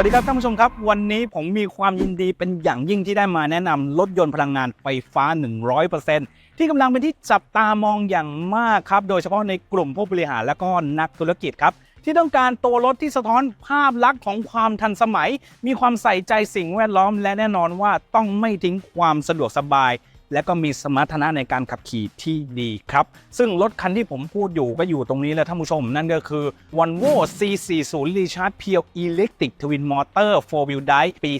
วัสดีครับท่านผู้ชมครับ วันนี้ผมมีความยินดีเป็นอย่างยิ่งที่ได้มาแนะนำรถยนต์พลังงานไฟฟ้า 100%ที่กำลังเป็นที่จับตามองอย่างมากครับ โดยเฉพาะในกลุ่มผู้บริหารและก็นักธุรกิจครับ ที่ต้องการตัวรถที่สะท้อนภาพลักษณ์ของความทันสมัย มีความใส่ใจสิ่งแวดล้อม และแน่นอนว่าต้องไม่ทิ้งความสะดวกสบาย และก็มีสมรรถนะในการขับขี่ที่ดีครับ ซึ่งรถคันที่ผมพูดอยู่ก็อยู่ตรงนี้แหละท่านผู้ชมนั่นก็คือ Volvo C40 Recharge Pure Electric Twin Motor 4 Wheel Drive ปี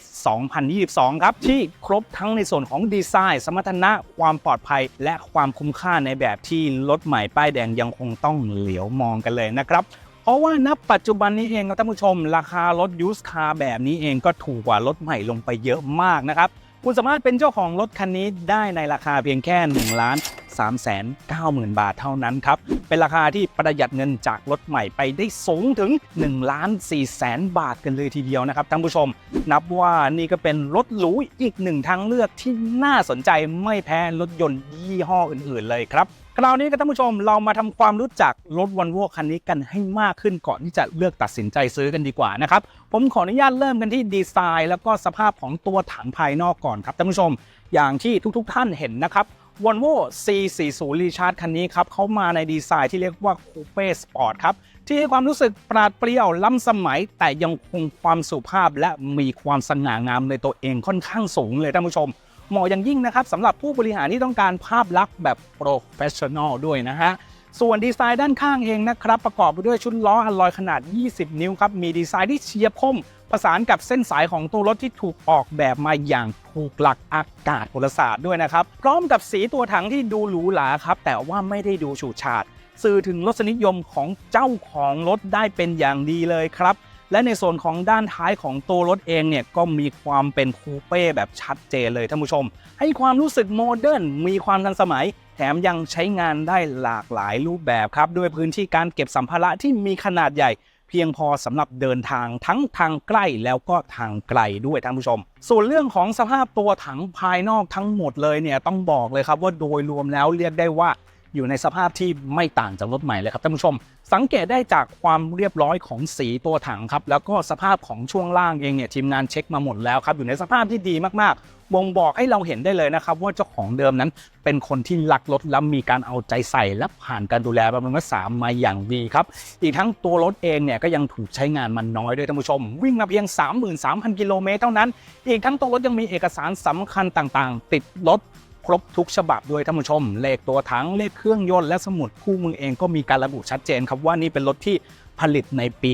2022 ครับ ที่ครบทั้งในส่วนของดีไซน์ สมรรถนะความปลอดภัย และความคุ้มค่าในแบบที่รถใหม่ป้ายแดงยังคงต้องเหลียวมองกันเลยนะครับเพราะว่าณปัจจุบันนี้เองครับท่านผู้ชม ราคารถยูสคาร์แบบนี้เองก็ถูกกว่ารถใหม่ลงไปเยอะมากนะครับ คุณสามารถเป็นเจ้าของรถคันนี้ได้ในราคาเพียงแค่1ล้าน3แสน9หมื่นบาทเท่านั้นครับ เป็นราคาที่ประหยัดเงินจากรถใหม่ไปได้สูงถึง1ล้าน4แสนบาทกันเลยทีเดียวนะครับท่านผู้ชม นับว่านี่ก็เป็นรถหรูอีกหนึ่งทางเลือกที่น่าสนใจไม่แพ้รถยนต์ยี่ห้ออื่น ๆ เลยครับ คราวนี้ก็ท่านผู้ชมเรามาทำความรู้จักรถวันโวคันนี้กันให้มากขึ้นก่อนที่จะเลือกตัดสินใจซื้อกันดีกว่านะครับ ผมขออนุญาตเริ่มกันที่ดีไซน์ แล้วก็สภาพของตัวถังภายนอกก่อนครับท่านผู้ชม อย่างที่ทุกๆ ท่านเห็นนะครับ Volvo C40 Recharge คันนี้ครับเขามาในดีไซน์ที่เรียกว่า Coupe Sport ครับ ที่ให้ความรู้สึกปราดเปรี้ยวล้ำสมัย แต่ยังคงความสุภาพและมีความสง่างามในตัวเองค่อนข้างสูงเลยท่านผู้ชม เหมาะอย่างยิ่งนะครับสำหรับผู้บริหารที่ต้องการภาพลักษณ์แบบโปรเฟชชั่นอลด้วยนะฮะส่วนดีไซน์ด้านข้างเองนะครับ ประกอบไปด้วยชุดล้ออัลลอยขนาด 20 นิ้วครับ มีดีไซน์ที่เฉียบคมประสานกับเส้นสายของตัวรถที่ถูกออกแบบมาอย่างถูกหลักอากาศพลศาสตร์ด้วยนะครับ พร้อมกับสีตัวถังที่ดูหรูหราครับ แต่ว่าไม่ได้ดูฉูดฉาด สื่อถึงรสนิยมของเจ้าของรถได้เป็นอย่างดีเลยครับ และในส่วนของด้านท้ายของตัวรถเองเนี่ยก็มีความเป็นคูเป้แบบชัดเจนเลยท่านผู้ชม ให้ความรู้สึกโมเดิร์นมีความทันสมัย แถมยังใช้งานได้หลากหลายรูปแบบครับ ด้วยพื้นที่การเก็บสัมภาระที่มีขนาดใหญ่เพียงพอสำหรับเดินทางทั้งทางใกล้แล้วก็ทางไกลด้วยท่านผู้ชม ส่วนเรื่องของสภาพตัวถังภายนอกทั้งหมดเลยเนี่ยต้องบอกเลยครับว่าโดยรวมแล้วเรียกได้ว่า อยู่ในสภาพที่ไม่ต่างจากรถใหม่เลยครับท่านผู้ชม สังเกตได้จากความเรียบร้อยของสีตัวถังครับ แล้วก็สภาพของช่วงล่างเองเนี่ยทีมงานเช็คมาหมดแล้วครับ อยู่ในสภาพที่ดีมากๆบ่งบอกให้เราเห็นได้เลยนะครับ ว่าเจ้าของเดิมนั้นเป็นคนที่รักรถและมีการเอาใจใส่และผ่านการดูแลบำรุงรักษามาอย่างดีครับ อีกทั้งตัวรถเองเนี่ยก็ยังถูกใช้งานมันน้อยด้วยท่านผู้ชม วิ่งมาเพียง 33,000 กิโลเมตรเท่านั้น อีกทั้งตัวรถยังมีเอกสารสำคัญต่างๆ ติดรถ ครบทุกฉบับด้วยท่านผู้ชม เลขตัวถังเลขเครื่องยนต์และสมุดคู่มือเองก็มีการระบุชัดเจนครับว่านี่เป็นรถที่ผลิตในปี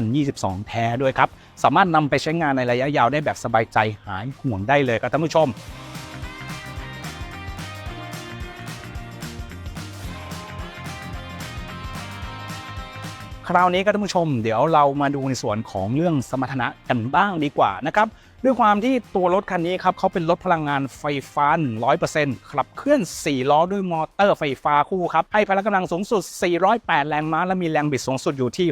2022 แท้ด้วยครับ สามารถนำไปใช้งานในระยะยาวได้แบบสบายใจหายห่วงได้เลยครับท่านผู้ชมคราวนี้ก็ท่านผู้ชมเดี๋ยวเรามาดูในส่วนของเรื่องสมรรถนะกันบ้างดีกว่านะครับ ด้วยความที่ตัวรถคันนี้ครับเขาเป็นรถพลังงานไฟฟ้า 100%ขับเคลื่อน 4 ล้อด้วยมอเตอร์ไฟฟ้าคู่ครับ ให้พละกำลังสูงสุด 408 แรงม้า และมีแรงบิดสูงสุดอยู่ที่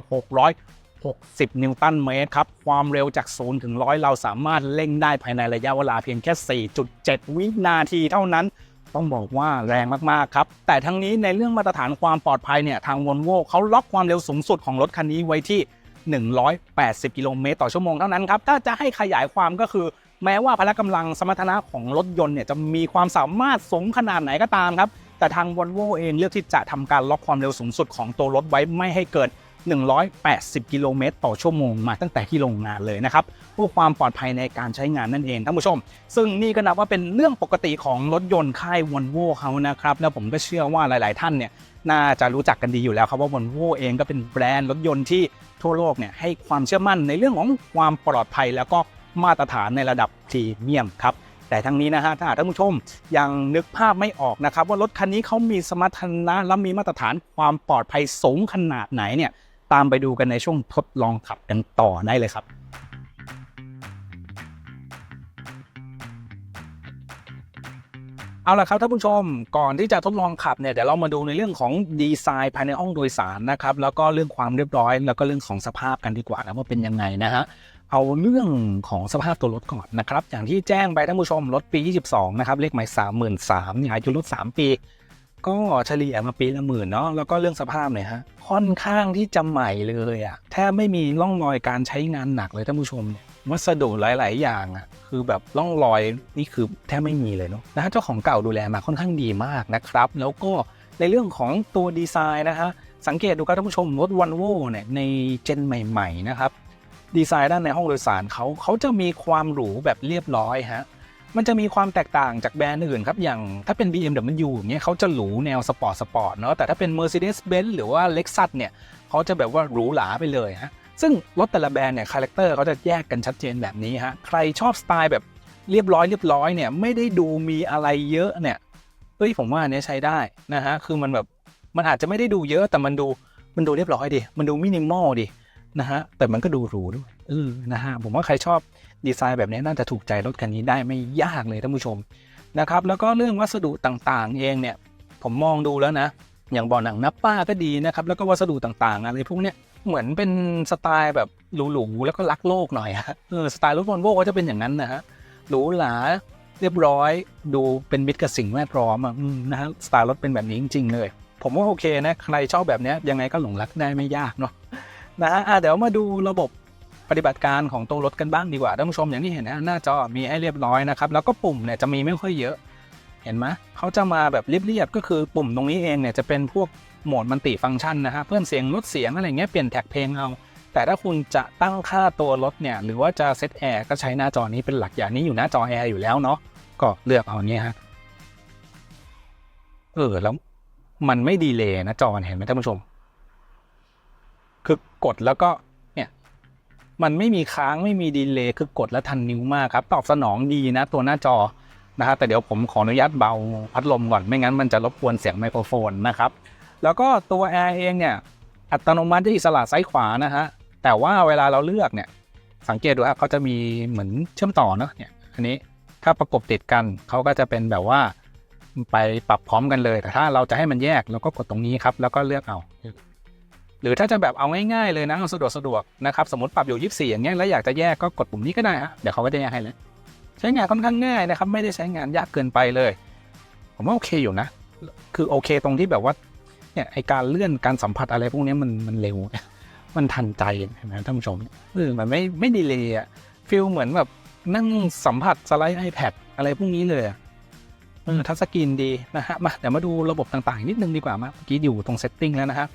660 นิวตันเมตรครับ ความเร็วจาก 0 ถึง 100 เราสามารถเร่งได้ภายในระยะเวลาเพียงแค่ 4.7 วินาทีเท่านั้น ต้องบอกว่าแรงมาก ๆ ครับ แต่ทั้งนี้ในเรื่องมาตรฐานความปลอดภัยเนี่ย ทาง v o l v o เขาล็อกความเร็วสูงสุดของรถคันนี้ไว้ที่ 180 กิโลเมตรต่อชั่วโมงเท่านั้นครับ ถ้าจะให้ขยายความก็คือ แม้ว่าพละกำลังสมรรถนะของรถยนต์เนี่ยจะมีความสามารถสูงขนาดไหนก็ตามครับ แต่ทาง v o l v o เองเลือกที่จะทำการล็อกความเร็วสูงสุดของตัวรถไว้ไม่ให้เกิน180 กิโลเมตรต่อชั่วโมงมาตั้งแต่ที่โรงงานเลยนะครับเพื่อความปลอดภัยในการใช้งานนั่นเองท่านผู้ชม ซึ่งนี่ก็นับว่าเป็นเรื่องปกติของรถยนต์ค่าย v o l v o เขานะครับ แล้วผมก็เชื่อว่าหลาย ๆ ท่านเนี่ยน่าจะรู้จักกันดีอยู่แล้วครับว่า v o l v o เองก็เป็นแบรนด์รถยนต์ที่ ทั่วโลกเนี่ยให้ความเชื่อมั่นในเรื่องของความปลอดภัย แล้วก็มาตรฐานในระดับพรีเมียมครับแต่ทั้งนี้นะฮะถ้าท่านผู้ชมยังนึกภาพไม่ออกนะครับ ว่ารถคันนี้เขามีสมรรถนะและมีมาตรฐานความปลอดภัยสูงขนาดไหนเนี่ยตามไปดูกันในช่วงทดลองขับกันต่อได้เลยครับ เอาละครับท่านผู้ชมก่อนที่จะทดลองขับเนี่ยเดี๋ยวเรามาดูในเรื่องของดีไซน์ภายในห้องโดยสารนะครับแล้วก็เรื่องความเรียบร้อย แล้วก็เรื่องของสภาพกันดีกว่านะว่าเป็นยังไงนะฮะเอาเรื่องของสภาพตัวรถก่อนนะครับอย่างที่แจ้งไปท่านผู้ชมรถปี 22 นะครับเลขหมาย33,000เนี่ยอายุรถ 3 ปี ก็เฉลี่ยมาปีละหมื่นเนาะแล้วก็เรื่องสภาพเนี่ยฮะค่อนข้างที่จะใหม่เลยอะ่ะแทบไม่มีร่องรอยการใช้งานหนักเลยท่านผู้ชมเนี่ย วัสดุหลาย ๆ อย่างอะ่ะคือแบบร่องรอยนี่คือแทบไม่มีเลยเนาะนะฮะเจ้าของเก่าดูแลมาค่อนข้างดีมากนะครับ แล้วก็ในเรื่องของตัวดีไซน์นะฮะสังเกตดูครับท่านผู้ชมรถวันโวเนี่ยในเจนใหม่ ๆ นะครับ ดีไซน์ด้านในห้องโดยสารเขาเขาจะมีความหรูแบบเรียบร้อยฮะมันจะมีความแตกต่างจากแบรนด์อื่นครับ อย่างถ้าเป็น BMW อย่างเงี้ยเขาจะหรูแนวสปอร์ตสปอร์ตเนาะแต่ถ้าเป็น Mercedes-Benz หรือว่า Lexus เนี่ยเขาจะแบบว่าหรูหราไปเลยฮะ ซึ่งรถแต่ละแบรนด์เนี่ยคาแรคเตอร์เขาจะแยกกันชัดเจนแบบนี้ฮะใครชอบสไตล์แบบเรียบร้อยเรียบร้อยเนี่ยไม่ได้ดูมีอะไรเยอะเนี่ยเฮ้ยผมว่าอันเนี้ยใช้ได้นะฮะคือมันแบบมันอาจจะไม่ได้ดูเยอะแต่มันดูมันดูเรียบร้อยดิมันดูมินิมอลดินะฮะแต่มันก็ดูหรูด้วยเออนะฮะผมว่าใครชอบดีไซน์แบบนี้น่าจะถูกใจรถคันนี้ได้ไม่ยากเลยท่านผู้ชมนะครับแล้วก็เรื่องวัสดุต่างๆ เองเนี่ยผมมองดูแล้วนะ อย่างเบ่อหนังนับป้าก็ดีนะครับแล้วก็วัสดุต่างๆ อะไรพวกเนี้ย เหมือนเป็นสไตล์แบบหรูๆแล้วก็รักโลกหน่อยฮะเออสไตล์รถวอลโว่ก็จะเป็นอย่างนั้นนะฮะหรูหราเรียบร้อยดูเป็นมิตรกับสิ่งแวดล้อมอะนะฮะสไตล์รถเป็นแบบนี้จริงๆเลย ผมว่าโอเคนะใครชอบแบบนี้ยังไงก็หลงรักได้ไม่ยากเนาะนะฮะอะเดี๋ยวมาดูระบบปฏิบัติการของตัวรถกันบ้างดีกว่าท่านผู้ชมอย่างที่เห็นนะหน้าจอมีให้เรียบร้อยนะครับแล้วก็ปุ่มเนี่ยจะมีไม่ค่อยเยอะ เห็นไหมเขาจะมาแบบเรียบๆก็คือปุ่มตรงนี้เองเนี่ยจะเป็นพวก โหมดมันติฟังก์ชันนะฮะเพิ่มเสียงลดเสียงอะไรเงี้ยเปลี่ยนแท็กเพลงเอา แต่ถ้าคุณจะตั้งค่าตัวรถเนี่ยหรือว่าจะเซตแอร์ก็ใช้หน้าจอนี้เป็นหลักอย่างนี้อยู่หน้าจอแอร์อยู่แล้วเนาะก็เลือกเอาเนี้ยฮะเออแล้วมันไม่ดีเลยนะจอเห็นไหมท่านผู้ชม คือกดแล้วก็เนี่ยมันไม่มีค้างไม่มีดีเลย์คือกดแล้วทันนิ้วมากครับ ตอบสนองดีนะตัวหน้าจอนะฮะแต่เดี๋ยวผมขออนุญาตเบาพัดลมก่อนไม่งั้นมันจะรบกวนเสียงไมโครโฟนนะครับ แล้วก็ตัวแอร์เองเนี่ยอัตโนมัติจะอิสระซ้ายขวานะฮะแต่ว่าเวลาเราเลือกเนี่ยสังเกตดูอะเขาจะมีเหมือนเชื่อมต่อเนาะเนี่ยอันนี้ถ้าประกบติดกันเขาก็จะเป็นแบบว่าไปปรับพร้อมกันเลย แต่ถ้าเราจะให้มันแยกเราก็กดตรงนี้ครับ แล้วก็เลือกเอา หรือถ้าจะแบบเอาง่ายๆเลยนะเอาสะดวกสะดวกนะครับ สมมติปรับอยู่ 24 อย่างเงี้ยแล้วอยากจะแยกก็กดปุ่มนี้ก็ได้ฮะเดี๋ยวเขาก็จะแยกให้เลยใช้งานค่อนข้างง่ายนะครับ ไม่ได้ใช้งานยากเกินไปเลย ผมว่าโอเคอยู่นะ คือโอเคตรงที่แบบว่า เนี่ยไอการเลื่อนการสัมผัสอะไรพวกนี้มันมันเร็ว มันทันใจเห็นไหมท่านผู้ชมเออมันไม่ไม่ดีเลยอะฟีลเหมือนแบบนั่งสัมผัสสไลด์ iPad อะไรพวกนี้เลยอะเออทัชสกรีนดีนะฮะมาเดี๋ยวมาดูระบบต่างๆ นิดนึงดีกว่ามาเมื่อกี้อยู่ตรงเซตติ้งแล้วนะฮะ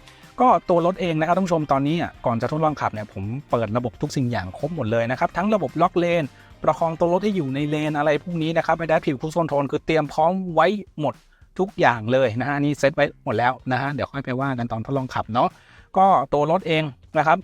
ก็ตัวรถเองนะครับท่านผู้ชมตอนนี้อะก่อนจะทดลองขับเนี่ยผมเปิดระบบทุกสิ่งอย่างครบหมดเลยนะครับ ทั้งระบบล็อกเลนประคองตัวรถให้อยู่ในเลนอะไรพวกนี้นะครับไอแดผิวคุกโซนโทนคือเตรียมพร้อมไว้หมด ทุกอย่างเลยนะฮะนี่เซตไว้หมดแล้วนะฮะเดี๋ยวค่อยไปว่ากันตอนทดลองขับเนาะก็ตัวรถเองนะครับ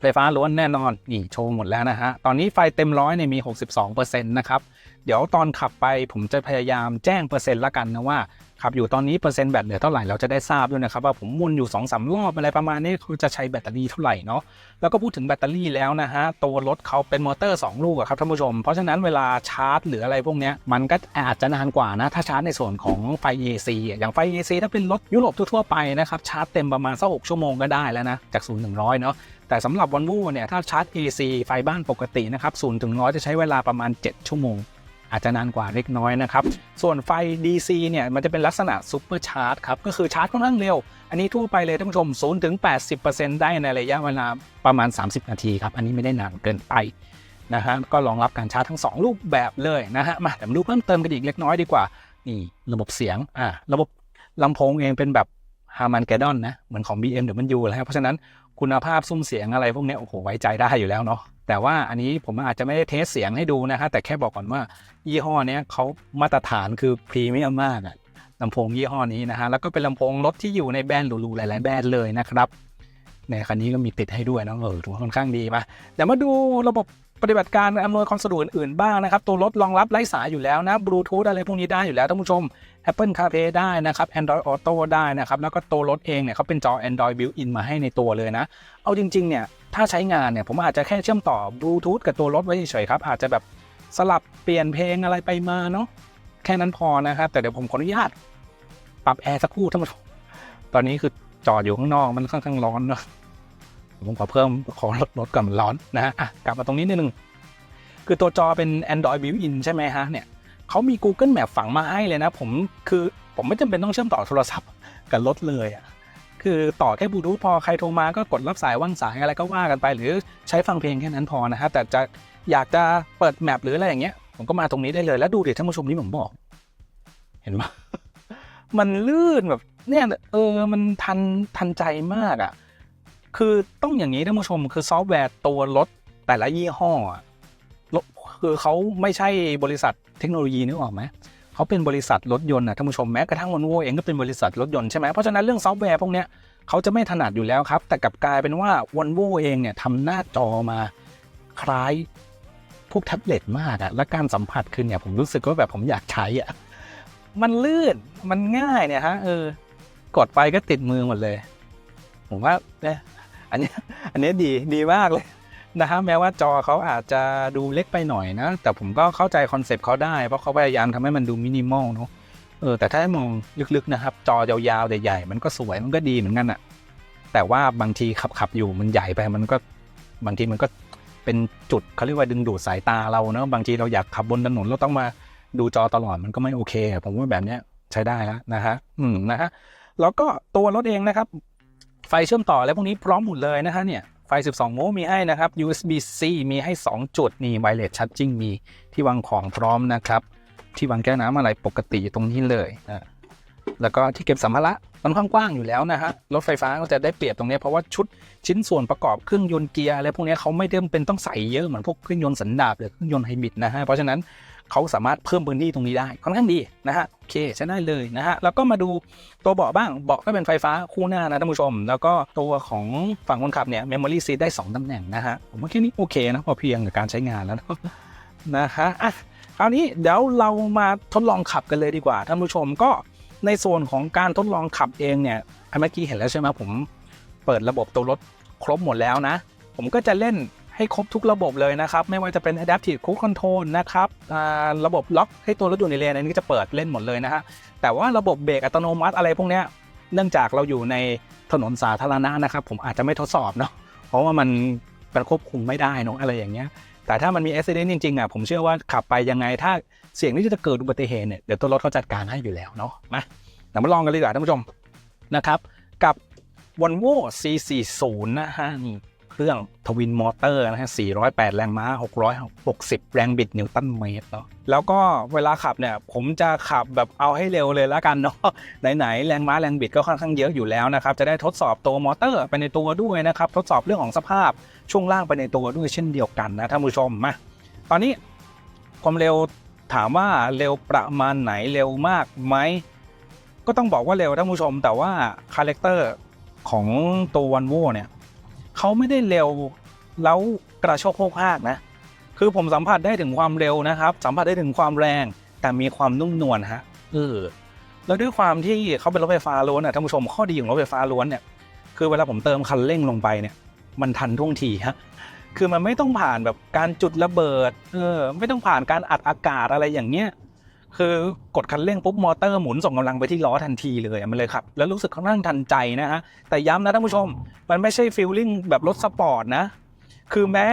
ไฟฟ้าล้วนแน่นอน นี่โชว์หมดแล้วนะฮะ ตอนนี้ไฟเต็มร้อยเนี่ยมี 62%นะครับ เดี๋ยวตอนขับไปผมจะพยายามแจ้งเปอร์เซ็นต์ละกันนะว่า ขับอยู่ตอนนี้เปอร์เซ็นต์แบตเหลือเท่าไหร่เราจะได้ทราบด้วยนะครับว่าผมวนอยู่2อสรอบอะไรประมาณนี้เขาจะใช้แบตเตอรี่เท่าไหร่เนาะแล้วก็พูดถึงแบตเตอรี่แล้วนะฮะตัวรถเขาเป็นมอเตอร์ 2 ลูกครับท่านผู้ชม เพราะฉะนั้นเวลาชาร์จหรืออะไรพวกนี้มันก็อาจจะนานกว่านะถ้าชาร์จในส่วนของไฟ AC อะอย่างไฟ AC ถ้าเป็นรถยุโรปทั่วๆไปนะครับชาร์จเต็มประมาณสักหชั่วโมงก็ได้แล้วนะจาก0ูนย์ถึงร้อยเนาะแต่สำหรับวันวูเนี่ยถ้าชาร์จ AC ไฟบ้านปกตินะครับศูนย์ถึงร้อยจะใช้เวลาประมาณ 7 ชั่วโมง อาจจะนานกว่าเล็กน้อยนะครับ ส่วนไฟ DC เนี่ยมันจะเป็นลักษณะซูเปอร์ชาร์จครับ ก็คือชาร์จค่อนข้างเร็ว อันนี้ทั่วไปเลยท่านผู้ชม 0 ถึง 80%ได้ในระยะเวลาประมาณ 30 นาทีครับ อันนี้ไม่ได้นานเกินไปนะฮะก็รองรับการชาร์จทั้ง 2 รูปแบบเลยนะฮะ มาแต่มาดูเพิ่มเติมกันอีกเล็กน้อยดีกว่า นี่ระบบเสียงอ่าระบบลำโพงเองเป็นแบบฮามันแกดอนนะเหมือนของ BMW เลยครับเพราะฉะนั้นคุณภาพซุ้มเสียงอะไรพวกนี้โอ้โหไว้ใจได้อยู่แล้วเนาะ แต่ว่าอันนี้ผมอาจจะไม่ได้เทสเสียงให้ดูนะฮะแต่แค่บอกก่อนว่ายี่ห้อนี้เขามาตรฐานคือพรีเมียมมากอะลำโพงยี่ห้อนี้นะฮะแล้วก็เป็นลำโพงรถที่อยู่ในแบรนด์หรูๆหลายๆแบรนด์เลยนะครับในคันนี้ก็มีติดให้ด้วยนะเออถือว่าค่อนข้างดีมาเดี๋ยวมาดูระบบ ปฏิบัติการอำนวยความสะดวกอื่นๆบ้างนะครับ ตัวรถรองรับไร้สายอยู่แล้วนะบลูทูธอะไรพวกนี้ได้อยู่แล้วท่านผู้ชม Apple CarPlay ได้นะครับ Android Auto ได้นะครับ แล้วก็ตัวรถเองเนี่ยเขาเป็นจอ Android built-in มาให้ในตัวเลยนะ เอาจริง ๆ เนี่ย ถ้าใช้งานเนี่ย ผมอาจจะแค่เชื่อมต่อบลูทูธกับตัวรถไว้เฉยๆครับ อาจจะแบบสลับเปลี่ยนเพลงอะไรไปมาเนาะแค่นั้นพอนะครับ แต่เดี๋ยวผมขออนุญาตปรับแอร์สักครู่ท่านผู้ชมตอนนี้คือจอดอยู่ข้างนอกมันค่อนข้างร้อนเนาะ ผมขอเพิ่มขอลดลดก่อนร้อนนะฮะอะกลับมาตรงนี้นิดนึง คือตัวจอเป็น Android built-in ใช่ไหมฮะเนี่ยเขามี Google Map ฝังมาให้เลยนะ ผมคือผมไม่จำเป็นต้องเชื่อมต่อโทรศัพท์กับรถเลยอะคือต่อแค่บลูทูธพอใครโทรมาก็กดรับสายว่างสายอะไรก็ว่ากันไป หรือใช้ฟังเพลงแค่นั้นพอนะฮะแต่จะอยากจะเปิดแมปหรืออะไรอย่างเงี้ยผมก็มาตรงนี้ได้เลยแล้วดูเดิท่านผู้ชมที่ผมบอก เห็นไหมมันลื่นแบบเนี่ยเออมันทันทันใจมากอะ คือต้องอย่างนี้ท่านผู้ชมคือซอฟต์แวร์ตัวรถแต่ละยี่ห้อคือเขาไม่ใช่บริษัทเทคโนโลยีนึกออกไหมเขาเป็นบริษัทรถยนต์นะท่านผู้ชมแม้กระทั่งวอลโวเองก็เป็นบริษัทรถยนต์ใช่ไหมเพราะฉะนั้นเรื่องซอฟต์แวร์พวกเนี้ยเขาจะไม่ถนัดอยู่แล้วครับ แต่กลับกลายเป็นว่าวอลโวเองเนี่ยทำหน้าจอมาคล้ายพวกแท็บเล็ตมากอะและการสัมผัสคือเนี่ยผมรู้สึกว่าแบบผมอยากใช้อะมันลื่นมันง่ายเนี่ยฮะเออกดไปก็ติดมือหมดเลย ผมว่าเนี่ย อันนี้อันนี้ดีดีมากเลยนะฮะแม้ว่าจอเขาอาจจะดูเล็กไปหน่อยนะ แต่ผมก็เข้าใจคอนเซปต์เขาได้ เพราะเขาพยายามทำให้มันดูมินิมอลเนาะเออแต่ถ้ามองลึกๆนะครับ จอยาวๆใหญ่ๆมันก็สวยมันก็ดีเหมือนกันอะแต่ว่าบางทีขับๆอยู่มันใหญ่ไปมันก็บางทีมันก็เป็นจุดเขาเรียกว่าดึงดูดสายตาเราเนาะบางทีเราอยากขับบนถนนเราต้องมาดูจอตลอดมันก็ไม่โอเค ผมว่าแบบเนี้ยใช้ได้แล้วนะฮะอืมนะฮะแล้วก็ตัวรถเองนะครับ ฟเชื่อมต่ออะไรพวกนี้พร้อมหมดเลยนะฮะเนี่ยไฟ 12 โวลต์มีให้นะครับ USB-C มีให้ 2 จุดนี่ wireless charging มีที่วางของพร้อมนะครับ ที่วางแก้วน้ำอะไรปกติอยู่ตรงนี้เลยนะแล้วก็ที่เก็บสัมภาระมันค่อนข้างกว้างอยู่แล้วนะฮะรถไฟฟ้าก็จะได้เปรียบตรงนี้เพราะว่าชุดชิ้นส่วนประกอบเครื่องยนต์เกียร์อะไรพวกนี้เขาไม่ได้เป็นต้องใส่เยอะเหมือนพวกเครื่องยนต์สันดาปหรือเครื่องยนต์ไฮบริดนะฮะเพราะฉะนั้น เขาสามารถเพิ่มพื้นที่ตรงนี้ได้ค่อนข้างดีนะฮะโอเคใช้ได้เลยนะฮะแล้วก็มาดูตัวเบาะบ้างเบาะก็เป็นไฟฟ้าคู่หน้านะท่านผู้ชม แล้วก็ตัวของฝั่งคนขับเนี่ย Memory Seat ได้ 2ตำแหน่งนะฮะผมว่าแค่นี้โอเคนะพอเพียงกับการใช้งานแล้วนะฮะอะคราวนี้เดี๋ยวเรามาทดลองขับกันเลยดีกว่าท่านผู้ชมก็ในส่วนของการทดลองขับเองเนี่ยเมื่อกี้เห็นแล้วใช่ไหมผมเปิดระบบตัวรถครบหมดแล้วนะ ผมก็จะเล่น ให้ครบทุกระบบเลยนะครับ ไม่ว่าจะเป็น Adaptive Cruise Control นะครับระบบล็อกให้ตัวรถอยู่ในเลนอันนี้ก็จะเปิดเล่นหมดเลยนะฮะแต่ว่าระบบเบรกอัตโนมัติอะไรพวกเนี้ยเนื่องจากเราอยู่ในถนนสาธารณะนะครับผมอาจจะไม่ทดสอบเนาะเพราะว่ามันมันควบคุมไม่ได้เนอะอะไรอย่างเงี้ยแต่ถ้ามันมีอุบิเหตุจริงๆอะผมเชื่อว่าขับไปยังไงถ้าเสี่ยงที่จะเกิดอุบัติเหตุเนี่ยเดี๋ยวตัวรถเขาจัดการให้อยู่แล้วเนาะมาเดี๋ยวมาลองกันเลยดีกว่าท่านผู้ชมนะครับกับ Volvo C40 นะฮะนี่ เครื่องทวินมอเตอร์นะฮะ 408 แรงม้า 660 แรงบิดนิวตันเมตรเนาะ แล้วก็เวลาขับเนี่ย ผมจะขับแบบเอาให้เร็วเลยแล้วกันเนาะ ไหนๆ แรงม้าแรงบิดก็ค่อนข้างเยอะอยู่แล้วนะครับ จะได้ทดสอบตัวมอเตอร์ไปในตัวด้วยนะครับ ทดสอบเรื่องของสภาพช่วงล่างไปในตัวด้วยเช่นเดียวกันนะท่านผู้ชม มา ตอนนี้ความเร็วถามว่าเร็วประมาณไหนเร็วมากไหม ก็ต้องบอกว่าเร็วท่านผู้ชม แต่ว่าคาแรคเตอร์ของตัววันโวเนี่ย เขาไม่ได้เร็วแล้วกระโชกโคกหากนะ คือผมสัมผัสได้ถึงความเร็วนะครับ สัมผัสได้ถึงความแรง แต่มีความนุ่มนวลฮะเออแล้วด้วยความที่เขาเป็นรถไฟฟ้าล้วนอะท่านผู้ชมข้อดีของรถไฟฟ้าล้วนเนี่ยคือเวลาผมเติมคันเร่งลงไปเนี่ยมันทันท่วงทีฮะคือมันไม่ต้องผ่านแบบการจุดระเบิดเออไม่ต้องผ่านการอัดอากาศอะไรอย่างเงี้ย คือกดคันเร่งปุ๊บมอเตอร์หมุนส่งกำลังไปที่ล้อทันทีเลยอะมันเลยครับแล้วรู้สึกค่อนข้างทันใจนะฮะแต่ย้ำนะท่านผู้ชม มันไม่ใช่ฟีลลิ่งแบบรถสปอร์ตนะ คือแม้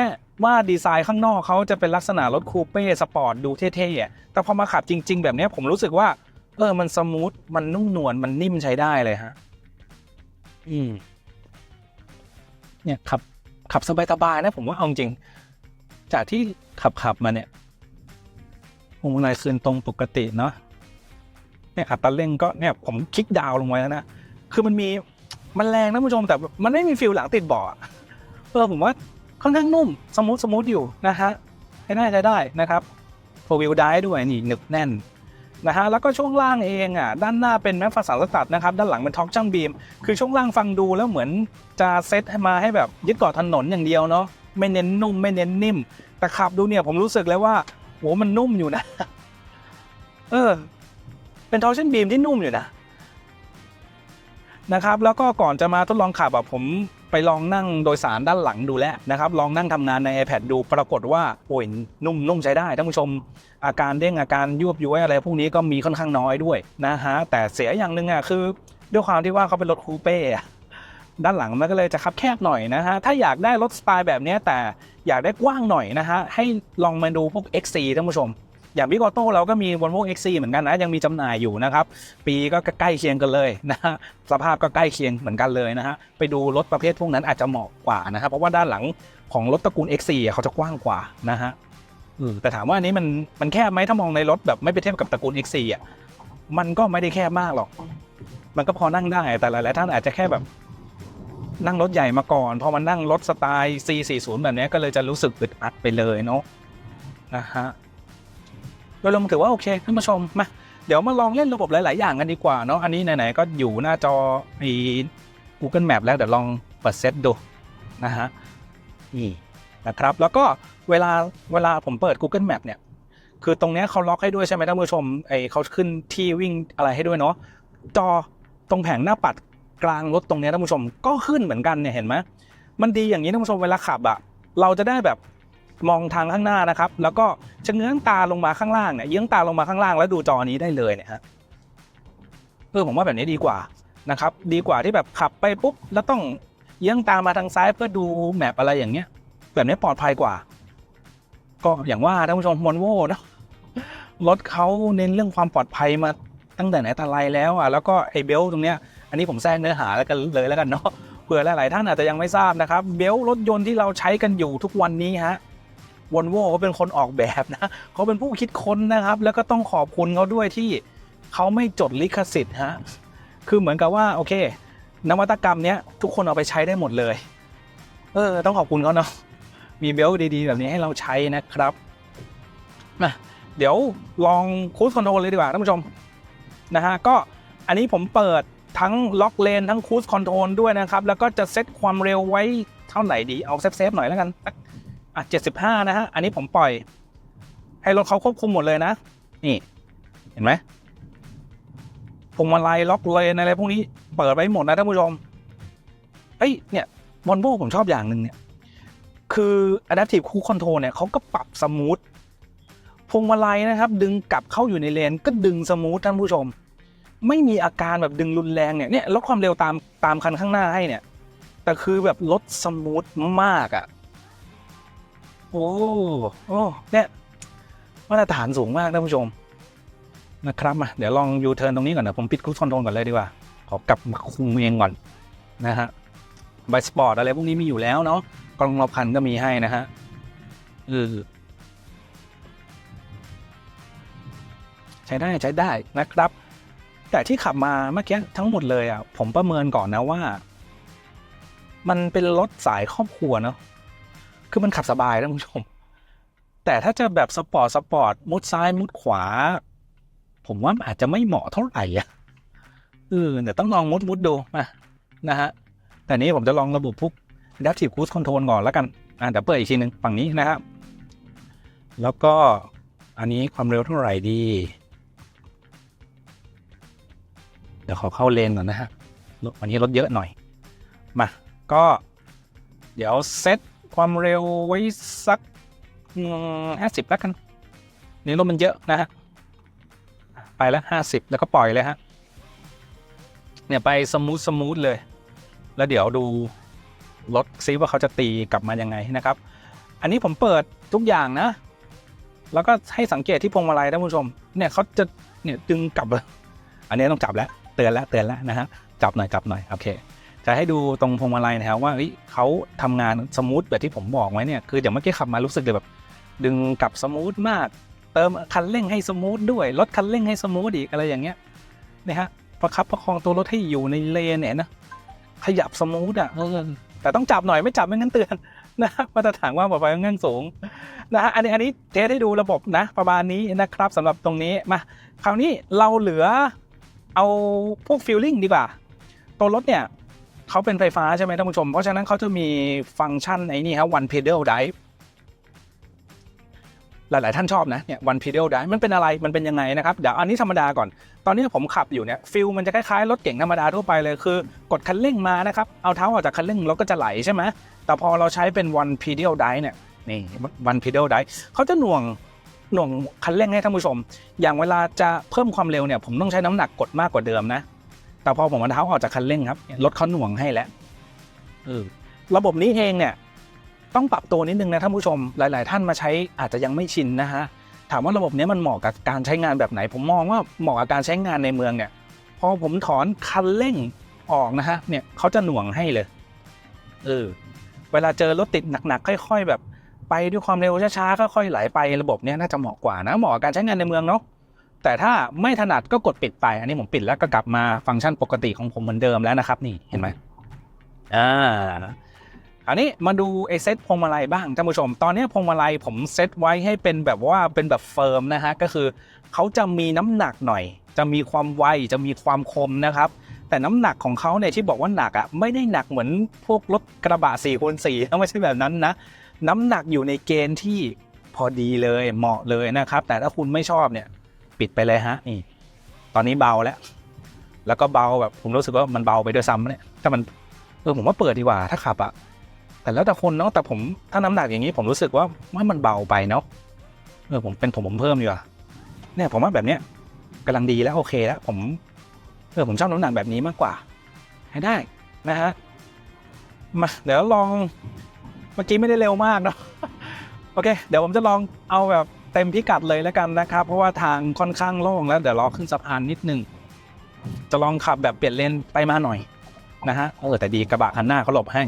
ว่าดีไซน์ข้างนอกเขาจะเป็นลักษณะรถคูเป้สปอร์ตดูเท่ๆอะแต่พอมาขับจริง ๆ แบบเนี้ยผมรู้สึกว่า เออมันสมูทมันนุ่มนวลมันนิ่มใช้ได้เลยฮะอืมเนี่ยขับขับสบายๆนะผมว่าเอาจริง จากที่ขับขับมาเนี่ย พวงมาลัยคืนตรงปกติเนาะเนี่ยอัตราเร่งก็เนี่ยผมคลิกดาวน์ลงไว้แล้วนะคือมันมีมันแรงนะผู้ชมแต่มันไม่มีฟิลหลังติดเบาะอเออผมว่าค่อนข้างนุ่มสมูทสมูทอยู่นะฮะใช้ได้ใช้ได้นะครับโฟวิลได้ด้วยนี่หนึบแน่นนะฮะแล้วก็ช่วงล่างเองอะด้านหน้าเป็นแม็กฟาสาสตัดนะครับด้านหลังเป็นท็อกช่างบีม คือช่วงล่างฟังดูแล้วเหมือนจะเซตมาให้แบบยึดเกาะถนนอย่างเดียวเนาะไม่เน้นนุ่มไม่เน้นนิ่ม แต่ขับดูเนี่ยผมรู้สึกเลยว่า โหมันนุ่มอยู่นะ เออ เป็นทอร์ชันบีมที่นุ่มอยู่นะ นะครับ แล้วก็ก่อนจะมาทดลองขับอะผมไปลองนั่งโดยสารด้านหลังดูแล้วนะครับ ลองนั่งทำงานใน iPad ดูปรากฏว่าโอ้ยนุ่มนุ่มใช้ได้ท่านผู้ชม อาการเด้งอาการยวบย้วยอะไรพวกนี้ก็มีค่อนข้างน้อยด้วยนะฮะแต่เสียอย่างหนึ่งอะคือ ด้วยความที่ว่าเขาเป็นรถคูเป้อะ ด้านหลังมันก็เลยจะคับแคบหน่อยนะฮะ ถ้าอยากได้รถสไตล์แบบนี้แต่อยากได้กว้างหน่อยนะฮะ ให้ลองมาดูพวก XC ท่านผู้ชม อย่างบิ๊กออโต้เราก็มี Volvo XC เหมือนกันนะ ยังมีจำหน่ายอยู่นะครับ ปีก็ใกล้เคียงกันเลยนะฮะ สภาพก็ใกล้เคียงเหมือนกันเลยนะฮะ ไปดูรถประเภทพวกนั้นอาจจะเหมาะกว่านะครับ เพราะว่าด้านหลังของรถตระกูล XC เขาจะกว้างกว่านะฮะแต่ถามว่าอันนี้มันมันแคบไหมถ้ามองในรถแบบไม่ไปเทียบกับตระกูล XC อะ มันก็ไม่ได้แคบมากหรอก มันก็พอนั่งได้ แต่หลายๆท่านอาจจะแค่แบบ นั่งรถใหญ่มาก่อนพอมานั่งรถสไตล์ C40 แบบนี้ก็เลยจะรู้สึกอึดอัดไปเลยเนาะนะฮะโดยรวมถือว่าโอเคท่านผู้ชมมาเดี๋ยวมาลองเล่นระบบหลาย ๆ อย่างกันดีกว่าเนาะอันนี้ไหน ๆ ก็อยู่หน้าจอไอ้ Google Map แล้วเดี๋ยวลองเปิดเซตดูนะฮะนี่นะครับ แล้วก็เวลาเวลาผมเปิด Google Map เนี่ย คือตรงเนี้ยเขาล็อกให้ด้วยใช่ไหมท่านผู้ชมไอเขาขึ้นที่วิ่งอะไรให้ด้วยเนาะจอตรงแผงหน้าปัด กลางรถตรงนี้ท่านผู้ชมก็ขึ้นเหมือนกันเนี่ยเห็นไหมมันดีอย่างนี้ท่านผู้ชมเวลาขับอะเราจะได้แบบมองทางข้างหน้านะครับ แล้วก็ชะเง้องตาลงมาข้างล่างเนี่ยเยื้องตาลงมาข้างล่างแล้วดูจอนี้ได้เลยเนี่ยฮะเออผมว่าแบบนี้ดีกว่านะครับ ดีกว่าที่แบบขับไปปุ๊บแล้วต้องเยื้องตามาทางซ้ายเพื่อดูแมปอะไรอย่างเงี้ยแบบนี้ปลอดภัยกว่า ก็อย่างว่าท่านผู้ชมมอนโวเนอะรถเขาเน้นเรื่องความปลอดภัยมาตั้งแต่ไหนแต่ไรแล้วอะแล้วก็ไอ้เบลต์ตรงเนี้ย อันนี้ผมแทรกเนื้อหาแล้วกันเลยแล้วกันเนาะเผื่อหลายๆท่านอาจจะยังไม่ทราบนะครับเบลต์รถยนต์ที่เราใช้กันอยู่ทุกวันนี้ฮะวอลโวเขาเป็นคนออกแบบนะเขาเป็นผู้คิดค้นนะครับ แล้วก็ต้องขอบคุณเขาด้วยที่เขาไม่จดลิขสิทธิ์ฮะคือเหมือนกับว่าโอเค นวัตกรรมเนี้ยทุกคนเอาไปใช้ได้หมดเลย เออ ต้องขอบคุณเขาเนาะมีเบลต์ดีๆ แบบนี้ให้เราใช้นะครับมาเดี๋ยวลองคูสคอนโทรลเลยดีกว่าท่านผู้ชมนะฮะก็อันนี้ผมเปิด ทั้งล็อกเลนทั้งคูสคอนโทรลด้วยนะครับ แล้วก็จะเซตความเร็วไว้เท่าไหร่ดี เอาเซฟๆหน่อยแล้วกันอะ75 นะฮะ อันนี้ผมปล่อย ให้รถเขาควบคุมหมดเลยนะ นี่ เห็นไหมพวงมาลัยล็อกเลนอะไรพวกนี้เปิดไว้หมดนะท่านผู้ชมเอ้ยเนี่ยวอลโวผมชอบอย่างหนึ่งเนี่ย คือ Adaptive Cruise Control เนี่ยเขาก็ปรับสมูทพวงมาลัยนะครับ ดึงกลับเข้าอยู่ในเลนก็ดึงสมูทท่านผู้ชม ไม่มีอาการแบบดึงรุนแรงเนี่ยเนี่ยลดความเร็วตามตามคันข้างหน้าให้เนี่ย แต่คือแบบลดสมูทมากอะ่ะโอ้โอ้เนี่ยมาตรฐานสูงมากท่านผู้ชมนะครับมาเดี๋ยวลองยูเทิร์นตรงนี้ก่อนนะผมปิดครู e คอนโทรลก่อนเลยดีกว่า ขอกลับมาคุมเองก่อนนะฮะไบสปอร์ตอะไรพวกนี้มีอยู่แล้วเนาะกล้องรอบคันก็มีให้นะฮะเออใช้ได้ใช้ได้นะครับ แต่ที่ขับมาเมื่อกี้ทั้งหมดเลยอะผมประเมินก่อนนะว่า มันเป็นรถสายครอบครัวเนาะคือมันขับสบายนะคุณผู้ชม แต่ถ้าจะแบบสปอร์ตสปอร์ตมุดซ้ายมุดขวา ผมว่าอาจจะไม่เหมาะเท่าไหร่อะเออเดี๋ยวต้องลองมุดมุดดูมานะฮะแต่นี้ผมจะลองระบบพวก Adaptive Cruise Control ก่อนแล้วกันอ่าเดี๋ยวเปิดอีกทีหนึ่งฝั่งนี้นะครับ แล้วก็อันนี้ความเร็วเท่าไหร่ดี ดี๋ยวขอเข้าเลนก่อนนะฮะวันนี้รถเยอะหน่อย มา ก็ เดี๋ยวเซตความเร็วไว้สักห้าสิบแล้วกัน นี่รถมันเยอะนะฮะ ไปแล้วห้าสิบแล้วก็ปล่อยเลยฮะ เนี่ยไปสมูทสมูทเลย แล้วเดี๋ยวดูรถซิว่าเขาจะตีกลับมายังไงนะครับ อันนี้ผมเปิดทุกอย่างนะ แล้วก็ให้สังเกตที่พวงมาลัยท่านผู้ชม เนี่ยเขาจะเนี่ยดึงกลับ อันนี้ต้องจับแล้ว ตือนแล้วเตือนแล้วนะฮะจับหน่อยจับหน่อยโอเคจะให้ดูตรงพวงมาลัยนะครับว่าเขาทำงานสมูทแบบที่ผมบอกไว้เนี่ยคือเดี๋ยวเมื่อกี้ขับมารู้สึกเลยแบบ ดึงกลับสมูทมาก เติมคันเร่งให้สมูทด้วยลดคันเร่งให้สมูทอีกอะไรอย่างเงี้ยนะฮะประคับประคองตัวรถให้อยู่ในเลนเนี่ยนะขยับสมูทอะแต่ต้องจับหน่อยไม่จับไม่งั้นเตือนนะมาตรฐานว่าปลอดภัยค่อนข้างสูงนะฮะอันนี้อันนี้เทสได้ดูระบบนะประมาณนี้นะครับสำหรับตรงนี้มาคราวนี้เราเหลือ เอาพวกฟิลลิ่งดีกว่า ตัวรถเนี่ยเขาเป็นไฟฟ้าใช่ไหมท่านผู้ชม เพราะฉะนั้นเขาจะมีฟังก์ชันไอ้นี่ครับ one pedal drive หลาย ๆ ท่านชอบนะเนี่ย one pedal drive มันเป็นอะไรมันเป็นยังไงนะครับ เดี๋ยวอันนี้ธรรมดาก่อน ตอนนี้ผมขับอยู่เนี่ยฟิลมันจะคล้าย ๆ รถเก่งธรรมดาทั่วไปเลยคือกดคันเร่งมานะครับ เอาเท้าออกจากคันเร่งรถก็จะไหลใช่ไหมแต่พอเราใช้เป็น one pedal drive เนี่ยนี่ one pedal drive เขาจะหน่วง หน่วงคันเร่งให้ท่านผู้ชม อย่างเวลาจะเพิ่มความเร็วเนี่ยผมต้องใช้น้ำหนักกดมากกว่าเดิมนะ แต่พอผมเอาเท้าออกจากคันเร่งครับรถเขาหน่วงให้แล้วอระบบนี้เองเนี่ยต้องปรับตัวนิดนึงนะท่านผู้ชม หลาย ๆ ท่านมาใช้อาจจะยังไม่ชินนะฮะถามว่าระบบนี้มันเหมาะกับการใช้งานแบบไหน ผมมองว่าเหมาะกับการใช้งานในเมืองเนี่ยพอผมถอนคันเร่งออกนะฮะเนี่ยเขาจะหน่วงให้เลยเออเวลาเจอรถติดหนัก ๆ ค่อย ๆ แบบ ไปด้วยความเร็วช้าๆค่อยๆไหลไประบบเนี้ยน่าจะเหมาะกว่านะเหมาะกับการใช้งานในเมืองเนาะแต่ถ้าไม่ถนัดก็กดปิดไป อันนี้ผมปิดแล้วก็กลับมาฟังก์ชันปกติของผมเหมือนเดิมแล้วนะครับ นี่เห็นไหมอ่าอันนี้มาดูไอเซตพวงมาลัยบ้างท่านผู้ชม ตอนนี้พวงมาลัยผมเซตไว้ให้เป็นแบบว่าเป็นแบบเฟิร์มนะฮะก็คือเขาจะมีน้ำหนักหน่อย จะมีความไวจะมีความคมนะครับแต่น้ำหนักของเขาเนี่ยที่บอกว่าหนักอะไม่ได้หนักเหมือนพวกรถกระบะ4คูณ4ไม่ใช่แบบนั้นนะ น้ำหนักอยู่ในเกณฑ์ที่พอดีเลยเหมาะเลยนะครับ แต่ถ้าคุณไม่ชอบเนี่ย ปิดไปเลยฮะนี่ตอนนี้เบาแล้ว แล้วก็เบาแบบผมรู้สึกว่ามันเบาไปด้วยซ้ำเนี่ยถ้ามันเออผมว่าเปิดดีกว่าถ้าขับอะแต่แล้วแต่คนเนาะแต่ผมถ้าน้ำหนักอย่างนี้ผมรู้สึกว่าว่ามันเบาไปเนาะเออผมเป็นผมผมเพิ่มดีกว่าเนี่ยผมว่าแบบเนี้ยกำลังดีแล้วโอเคแล้วผมเออผมชอบน้ำหนักแบบนี้มากกว่า ให้ได้นะฮะมาเดี๋ยวลอง เมื่อกี้ไม่ได้เร็วมากเนาะโอเค เดี๋ยวผมจะลองเอาแบบเต็มพิกัดเลยแล้วกันนะครับ เพราะว่าทางค่อนข้างโล่งแล้วเดี๋ยวรอขึ้นสะพานนิดนึง จะลองขับแบบเปลี่ยนเลนไปมาหน่อยนะฮะเออแต่ดีกระบะคันหน้าเขาหลบให้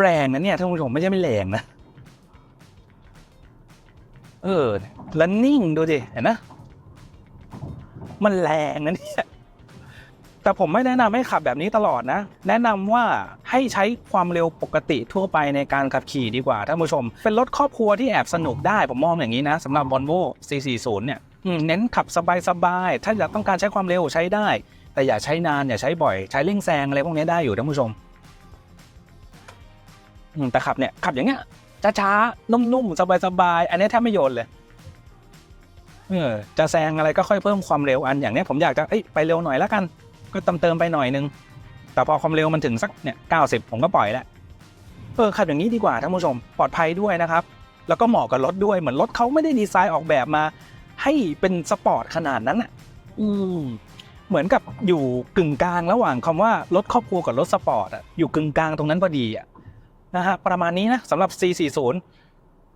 แรงนะเนี่ยท่านผู้ชมไม่ใช่ไม่แรงนะ เออแล้วนิ่งดูดิเห็นนะ มันแรงนะเนี่ย แต่ผมไม่แนะนำให้ขับแบบนี้ตลอดนะ แนะนำว่าให้ใช้ความเร็วปกติทั่วไปในการขับขี่ดีกว่าท่านผู้ชม เป็นรถครอบครัวที่แอบสนุกได้ผมมองอย่างนี้นะสำหรับ Volvo C40 เนี่ยเน้นขับสบายๆถ้าอยากต้องการใช้ความเร็วใช้ได้ แต่อย่าใช้นานอย่าใช้บ่อยใช้เร่งแซงอะไรพวกนี้ได้อยู่ท่านผู้ชมอืมแต่ขับเนี่ยขับอย่างเงี้ยช้าๆนุ่มๆสบายๆอันนี้แทบไม่โยนเลยเออจะแซงอะไรก็ค่อยเพิ่มความเร็วอันอย่างเนี้ยผมอยากจะเอ้ยไปเร็วหน่อยแล้วกัน ก็เติมเติมไปหน่อยนึง แต่พอความเร็วมันถึงสักเนี่ยเก้าสิบผมก็ปล่อยแล้วเออขับอย่างนี้ดีกว่าท่านผู้ชมปลอดภัยด้วยนะครับ แล้วก็เหมาะกับรถด้วยเหมือนรถเขาไม่ได้ดีไซน์ออกแบบมา ให้เป็นสปอร์ตขนาดนั้นอะ อืมเหมือนกับอยู่กึ่งกลางระหว่างคำว่ารถครอบครัวกับรถสปอร์ตอะอยู่กึ่งกลางตรงนั้นพอดีอะนะฮะประมาณนี้นะสำหรับ C40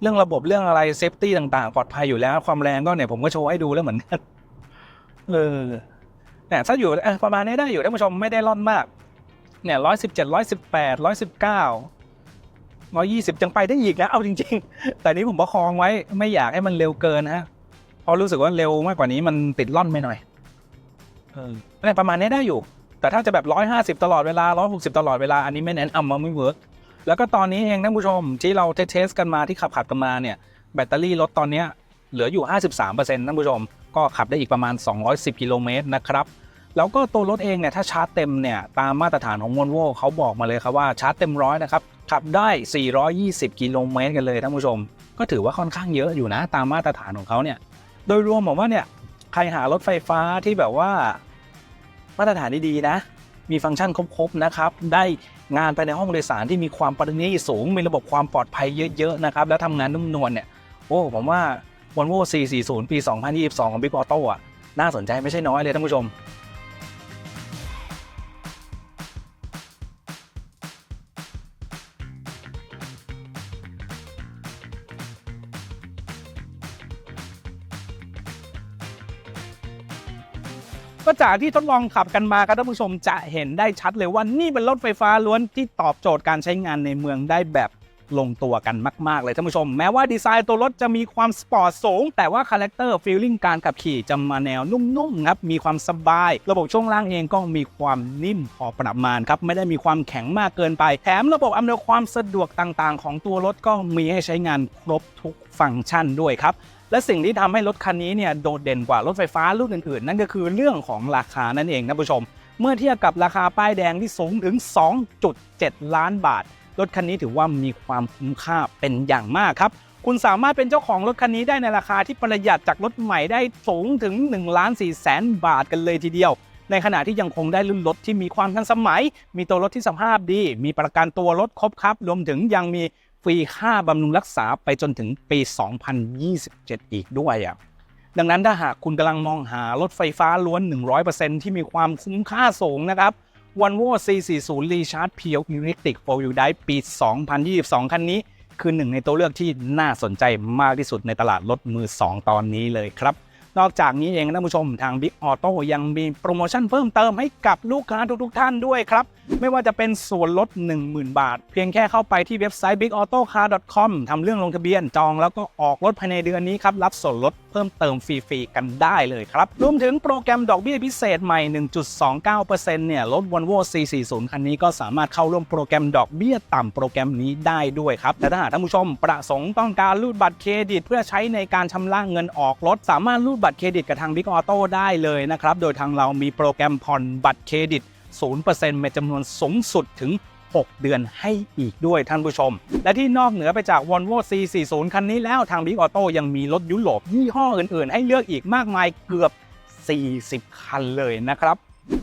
เรื่องระบบเรื่องอะไรเซฟตี้ต่างๆ ปลอดภัยอยู่แล้ว ความแรงก็เนี่ยผมก็โชว์ให้ดูแล้วเหมือนกันเออ เนี่ยถ้าอยู่ประมาณนี้ได้อยู่ท่านผู้ชมไม่ได้ร่อนมากเนี่ยร้อยสิบเจ็ดร้อยสิบแปดร้อยสิบเก้าร้อยยี่สิบยังไปได้อีกนะเอาจริง ๆ แต่นี้ผมประคองไว้ไม่อยากให้มันเร็วเกินนะฮะเพราะรู้สึกว่าเร็วมากกว่านี้มันติดล่อนไปหน่อยเออเนี่ยประมาณนี้ได้อยู่ แต่ถ้าจะแบบร้อยห้าสิบตลอดเวลาร้อยหกสิบตลอดเวลาอันนี้ไม่แนะนำมาไม่เวิร์กแล้วก็ตอนนี้เองท่านผู้ชมที่เราเทสกันมาที่ขับขับกันมาเนี่ยแบตเตอรี่รถตอนเนี้ยเหลืออยู่ 53%ท่านผู้ชม ก็ขับได้อีกประมาณ 210 กิโลเมตรนะครับ แล้วก็ตัวรถเองเนี่ยถ้าชาร์จเต็มเนี่ยตามมาตรฐานของ Volvo เขาบอกมาเลยครับว่าชาร์จเต็มร้อยนะครับขับได้ 420 กิโลเมตรกันเลยท่านผู้ชม ก็ถือว่าค่อนข้างเยอะอยู่นะตามมาตรฐานของเขาเนี่ยโดยรวมผมว่าเนี่ยใครหารถไฟฟ้าที่แบบว่า มาตรฐานดีๆนะ มีฟังก์ชันครบๆนะครับ ได้งานภายในห้องโดยสารที่มีความประณีตสูง มีระบบความปลอดภัยเยอะๆนะครับ แล้วทำงานนุ่มนวลเนี่ย โอ้ ผมว่า Volvo C40 ปี 2022 ของ Big Auto อะ น่าสนใจไม่ใช่น้อยเลยท่านผู้ชม ก็จากที่ทดลองขับกันมาครับท่านผู้ชมจะเห็นได้ชัดเลยว่านี่เป็นรถไฟฟ้าล้วนที่ตอบโจทย์การใช้งานในเมืองได้แบบลงตัวกันมาก ๆ เลยท่านผู้ชม แม้ว่าดีไซน์ตัวรถจะมีความสปอร์ตสูง แต่ว่าคาแรคเตอร์ฟีลลิ่งการขับขี่จะมาแนวนุ่ม ๆ ครับ มีความสบาย ระบบช่วงล่างเองก็มีความนิ่มพอประมาณครับ ไม่ได้มีความแข็งมากเกินไป แถมระบบอำนวยความสะดวกต่างๆ ของตัวรถก็มีให้ใช้งานครบทุกฟังก์ชันด้วยครับ และสิ่งที่ทำให้รถคันนี้เนี่ยโดดเด่นกว่ารถไฟฟ้ารุ่นอื่นๆ นั่นก็คือเรื่องของราคานั่นเองนะผู้ชม เมื่อเทียบกับราคาป้ายแดงที่สูงถึง 2.7 ล้านบาท รถคันนี้ถือว่ามีความคุ้มค่าเป็นอย่างมากครับคุณสามารถเป็นเจ้าของรถคันนี้ได้ในราคาที่ประหยัดจากรถใหม่ได้สูงถึง1ล้าน4แสนบาทกันเลยทีเดียว ในขณะที่ยังคงได้รุ่นรถที่มีความทันสมัย มีตัวรถที่สภาพดี มีประกันตัวรถครบครับ รวมถึงยังมี ฟรีค่าบำรุงรักษาไปจนถึงปี 2027 อีกด้วยอะดังนั้นถ้าหากคุณกำลังมองหารถไฟฟ้าล้วน 100%ที่มีความคุ้มค่าสูงนะครับ Volvo C40 Recharge Pure Electric 4 Wheel Drive ปี 2022 คันนี้ คือหนึ่งในตัวเลือกที่น่าสนใจมากที่สุดในตลาดรถมือ 2 ตอนนี้เลยครับ นอกจากนี้เองท่านผู้ชมทาง Big Auto ยังมีโปรโมชั่นเพิ่มเติมให้กับลูกค้าทุกๆท่านด้วยครับ ไม่ว่าจะเป็นส่วนลด 10,000 บาท เพียงแค่เข้าไปที่เว็บไซต์ bigautocar.com ทำเรื่องลงทะเบียนจองแล้วก็ออกรถภายในเดือนนี้ครับรับส่วนลด เพิ่มเติมฟรีๆกันได้เลยครับ รวมถึงโปรแกรมดอกเบี้ยพิเศษใหม่ 1.29%เนี่ยรถ Volvo C40 คันนี้ก็สามารถเข้าร่วมโปรแกรมดอกเบี้ยต่ำโปรแกรมนี้ได้ด้วยครับแต่ถ้าหากท่านผู้ชมประสงค์ต้องการรูดบัตรเครดิต เพื่อใช้ในการชำระเงินออกรถ สามารถรูดบัตรเครดิตกับทาง Big Auto ได้เลยนะครับโดยทางเรามีโปรแกรมผ่อนบัตรเครดิต0%ในจำนวนสูงสุดถึง 6 เดือนให้อีกด้วยท่านผู้ชม และที่นอกเหนือไปจาก Volvo C40 คันนี้แล้วทาง Big Auto ยังมีรถยุโรปยี่ห้ออื่นๆ ให้เลือกอีกมากมายเกือบ 40 คันเลยนะครับ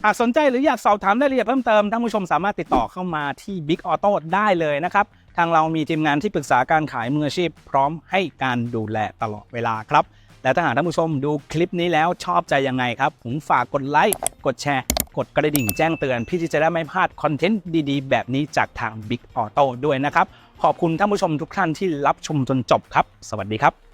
หากสนใจหรืออยากสอบถามรายละเอียดเพิ่มเติมท่านผู้ชมสามารถติดต่อเข้ามาที่ Big Auto ได้เลยนะครับ ทางเรามีทีมงานที่ปรึกษาการขายมืออาชีพ พร้อมให้การดูแลตลอดเวลาครับ และถ้าหากท่านผู้ชมดูคลิปนี้แล้วชอบใจยังไงครับ ผมฝากกดไลค์ กดแชร์ กดกระดิ่งแจ้งเตือน พี่ที่จะได้ไม่พลาดคอนเทนต์ดีๆ แบบนี้จากทาง Big Auto ด้วยนะครับ ขอบคุณท่านผู้ชมทุกท่านที่รับชมจนจบครับ สวัสดีครับ